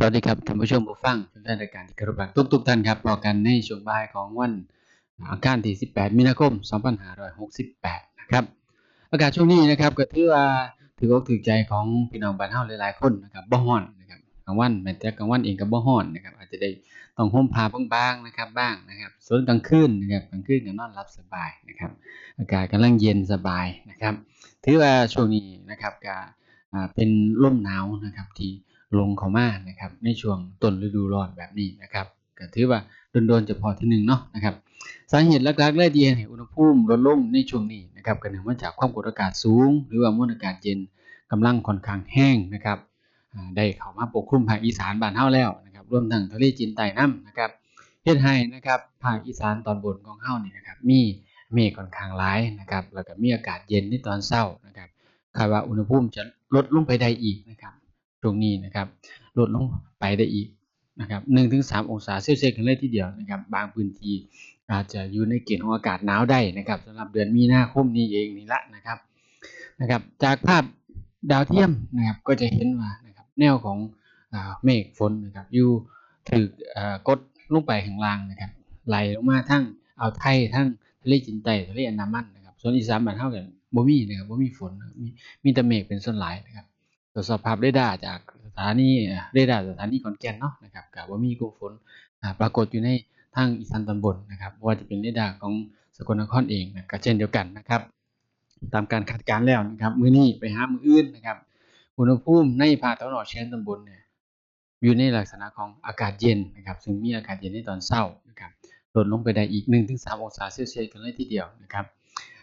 สวัสดีครับท่านผู้ชมผู้ฟังแฟนๆรายการที่เคารพรักทุกๆท่านครับพอกันในช่วงบ่ายของวันอังคารที่ 18 มีนาคม 2568 นะครับ อากาศช่วงนี้นะครับก็ถือว่าถืออกถือใจของพี่น้องบ้านเฮาหลายๆคนนะครับบ่ฮ้อนนะครับกลางวันแม้แต่กลางวันเองก็บ่ฮ้อนนะครับอาจจะได้ต้องห่มผ้าบางๆนะครับบ้างนะครับ ส่วนกลางคืนนะครับกลางคืนก็นอนหลับสบายนะครับ อากาศกำลังเย็นสบายนะครับ ถือว่าช่วงนี้นะครับก็อ่าเป็นลมหนาวนะครับที่ ลงเขามานะครับในช่วงต้นฤดูร้อนแบบนี้นะครับก็ถือว่าโดนๆจะพอที่หนึ่งเนาะนะครับสาเหตุหลักๆเลยที่ให้อุณหภูมิลดลงในช่วงนี้นะครับก็เนื่องมาจากความกดอากาศสูง หรือว่ามวลอากาศเย็นกำลังค่อนข้างแห้งนะครับได้เข้ามาปกคลุมภาคอีสานบ้านเฮาแล้วนะครับรวมทั้งทะเลจีนใต้น้ำนะครับเฮ็ดให้นะครับภาคอีสานตอนบนของเฮานี่นะครับมีเมฆค่อนข้างหลายนะครับแล้วก็มีอากาศเย็นในตอนเช้านะครับคาดว่าอุณหภูมิจะลดลงไปได้อีกนะครับ ช่วงนี้นะครับ ลดลงไปได้อีกนะครับ1-3องศาเซลเซียสกันเลยทีเดียวนะครับ บางพื้นที่อาจจะอยู่ในเกณฑ์ของอากาศหนาวได้นะครับสำหรับเดือนมีนาคมนี้เองนี่ละนะครับนะครับ จากภาพดาวเทียมนะครับก็จะเห็นว่านะครับแนวของเมฆฝนนะครับอยู่ถูกอ่ากดลงไปข้างล่างนะครับไหลลงมาทั้งอ่าวไทยทั้งทะเลจีนใต้ทะเลอันดามันนะครับส่วนอีสานบ้านเฮาก็บ่มีนะครับบ่มีฝนมีมีแต่เมฆเป็นส่วนหลายนะครับ วจสอบภาพเรดาร์จากสถานีเรดาร์สถานีขอนแก่นเนาะนะครับก็บ่ามีกลุ่มฝนปรากฏอยู่ในทางอีสานตอนบนนะครับว่าจะเป็นเรดาร์ของสกลนครเองนะก็เช่นเดียวกันนะครับ ตามการคาดการณ์แล้วนะครับ มื้อนี้ไปหามื้ออื่นนะครับ อุณหภูมิในภาคตะวันออกเฉียงตอนบนเนี่ยอยู่ในลักษณะของอากาศเย็นนะครับ ซึ่งมีอากาศเย็นในตอนเช้านะครับลดลงไปได้อีก 1-3 องศาเซลเซียสกันเลยทีเดียวนะครับ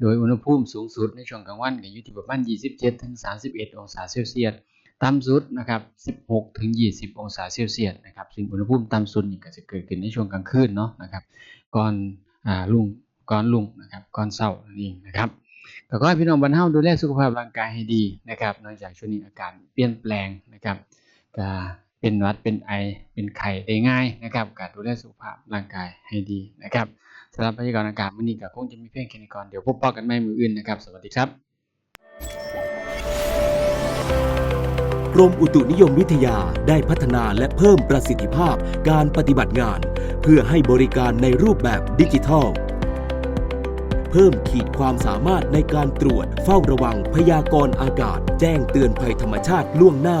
โดยอุณหภูมิสูงสุดในช่วงกลางวันก็อยู่ที่ประมาณ 27-31 องศาเซลเซียส ต่ำสุดนะครับ 16 ถึง 20 องศาเซลเซียสนะครับ ซึ่งอุณหภูมิต่ำสุดนี่ก็จะเกิดขึ้นในช่วงกลางคืนเนาะนะครับ ก่อนอ่ารุ่งก่อนรุ่งนะครับ ก่อนเช้านั่นเองนะครับก็ขอให้พี่น้องบ้านเฮาดูแลสุขภาพร่างกายให้ดีนะครับเนื่องจากช่วงนี้อากาศเปลี่ยนแปลงนะครับก็ เป็นวัดเป็นไอ เป็นไข้ได้ง่ายนะครับก็ดูแลสุขภาพร่างกายให้ดีนะครับสำหรับบรรยากาศอากาศมื้อนี้ก็คงจะมีเพียงแค่นี้ก่อนเดี๋ยวพบปะกันใหม่มืออื่นนะครับ สวัสดีครับกรมอุตุนิยมวิทยาได้พัฒนาและเพิ่มประสิทธิภาพการปฏิบัติงาน เพื่อให้บริการในรูปแบบดิจิทัล เพิ่มขีดความสามารถในการตรวจเฝ้าระวังพยากรณ์อากาศ แจ้งเตือนภัยธรรมชาติล่วงหน้า